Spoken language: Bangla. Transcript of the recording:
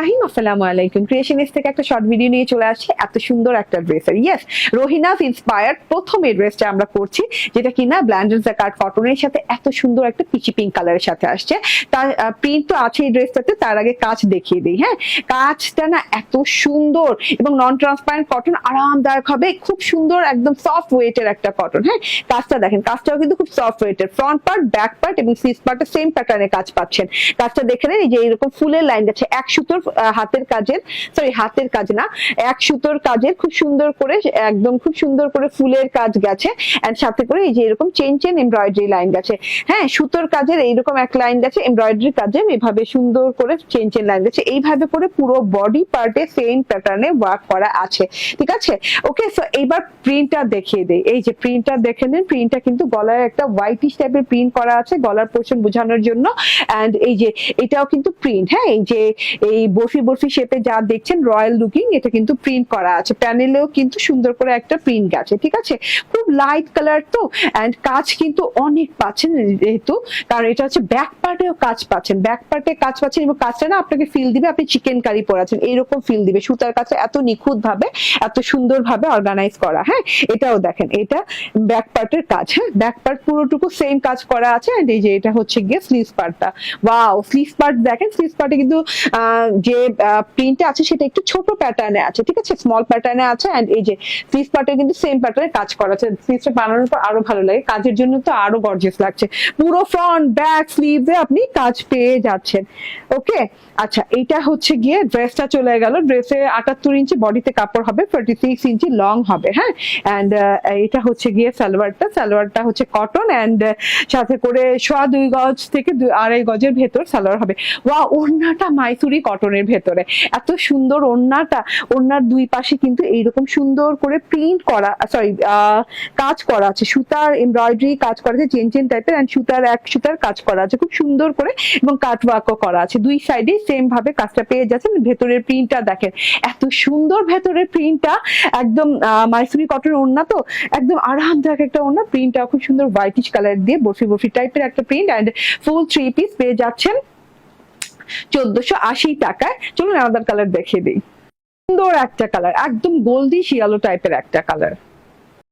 রাহিম, আসসালামু আলাইকুম। থেকে একটা শর্ট ভিডিও নিয়ে চলে আসছে। এত সুন্দর একটা ড্রেসের ইয়েস রোহিনাস ইন্সপায়ার্ড প্রথম এই ড্রেসটা আমরা করছি যেটা কিনা জাকার্ড কটনের সাথে এত সুন্দর একটা পিচি পিঙ্ক কালারের সাথে আসছে। তার প্রিন্ট তো আছে এই ড্রেসটাতে তার আগে কাজ দেখিয়ে দিই হ্যাঁ? কাজটা না এত সুন্দর এবং নন ট্রান্সপারেন্ট কটন আরামদায়ক হবে। খুব সুন্দর, একদম সফট ওয়েটের একটা কটন হ্যাঁ? কাজটা দেখেন, কাজটাও কিন্তু খুব সফট ওয়েটের ফ্রন্ট পার্ট ব্যাক পার্ট এবং সিস পার্টে সেম প্যাটার্নে কাজ পাচ্ছেন। কাজটা দেখে নেন, এই যে এরকম ফুলের লাইন যাচ্ছে এক সুতোর হাতের কাজের সরি হাতের কাজ না, এক সুতোর কাজের খুব সুন্দর করে, একদম খুব সুন্দর করে ফুলের কাজ গেছে এন্ড সাথে করে এই যে এরকম চেন চেন এমব্রয়ডারি লাইন গেছে। হ্যাঁ সুতোর কাজের এইরকম এক লাইন গেছে এমব্রয়ডারি কাজের, এভাবে সুন্দর করে চেন চেন লাইন গেছে। এইভাবে করে পুরো বডি পার্টে সেম প্যাটার্নে ওয়ার্ক করা আছে, ঠিক আছে? ওকে সো এইবার প্রিন্টটা দেখিয়ে দেই। এই যে প্রিন্টটা দেখে নিন প্রিন্টটা কিন্তু গলায় একটা হোয়াইটিশ টাইপের প্রিন্ট করা আছে, গলার পোর্শন বোঝানোর জন্য। এন্ড এই যে এটাও কিন্তু প্রিন্ট হ্যাঁ এই যে এই বরফি বরফি শেপে যা দেখছেন রয়্যাল লুকিং এটা কিন্তু প্রিন্ট করা আছে। প্যানেলেও কিন্তু সুন্দর করে একটা প্রিন্ট গেছে, ঠিক আছে? খুব লাইট কালার তো এন্ড কাজ কিন্তু অনেক পাচ্ছেন যেহেতু, কারণ এটা হচ্ছে ব্যাক পার্টেও কাজ পাচ্ছেন। ব্যাক পার্টে কাজ পাচ্ছেন এবং কাজটা না আপনাকে ফিল দিবে, আপনি চিকেন কারি পরাছেন এইরকম ফিল দিবে। সুতার কাছে এত নিখুঁত ভাবে এত সুন্দর ভাবে অর্গানাইজ করা হ্যাঁ? এটাও দেখেন, এটা ব্যাক পার্টের কাজ হ্যাঁ? ব্যাক পার্ট পুরোটুকু সেম কাজ করা আছে, and এই যে এটা হচ্ছে গিয়ে স্লিভ পার্টটা ওয়াও স্লিভ পার্ট দেখেন স্লিভ পার্টে কিন্তু যে প্রিন্টটা আছে সেটা একটু ছোট প্যাটার্নে আছে, ঠিক আছে? স্মল প্যাটার্নে আছে এন্ড এই যে স্লিভ পার্টে কিন্তু সেম প্যাটার্নে কাজ করা আছে। স্লিভটা বানানোর পর আরও ভালো লাগে। কাজের জন্য তো আরও গর্জিয়াস লাগছে। পুরো ফ্রন্ট ব্যাক স্লিভে আপনি কাজ পেয়ে যাচ্ছেন। ওকে আচ্ছা এটা হচ্ছে গিয়ে ড্রেসটা চলে গেল। ড্রেসে আটাত্তর ইঞ্চি বডিতে কাপড় হবে ফোর্টি সিক্স ইঞ্চি লং হবে হ্যাঁ? অ্যান্ড এটা হচ্ছে গিয়ে সালোয়ারটা। সালোয়ারটা হচ্ছে কটন অ্যান্ড সাথে করে সোয়া দুই গজ থেকে আড়াই গজের ভেতর সালোয়ার হবে। ওয়া ওড়নাটা মাইসুরি কটনের ভেতরে। এত সুন্দর ওড়নাটা, ওড়নার দুই পাশে কিন্তু এইরকম সুন্দর করে প্রিন্ট করা সরি কাজ করা আছে। সুতার এমব্রয়ডারি কাজ করা আছে চেন চেন টাইপের অ্যান্ড সুতার এক, সুতার কাজ করা আছে। খুব সুন্দর করে এবং কাট ওয়ার্কও করা আছে। দুই সাইডে সেম ভাবে কাজটা পেয়ে যাচ্ছেন। ভেতরের প্রিন্টটা দেখেন, এত সুন্দর ভেতরের প্রিন্টটা একদম মাইসুরি কটন ওড়না তো, একদম আরামদায়ক একটা ওড়না। প্রিন্টটা খুব সুন্দর হোয়াইটিশ কালার দিয়ে বরফি বরফি টাইপের একটা print and full three piece পেয়ে যাচ্ছেন। চোদ্দশো আশি টাকায়। চলুন আলাদা কালার দেখিয়ে দিই। সুন্দর একটা কালার একদম গোল্ডি শিয়ালো টাইপের একটা কালার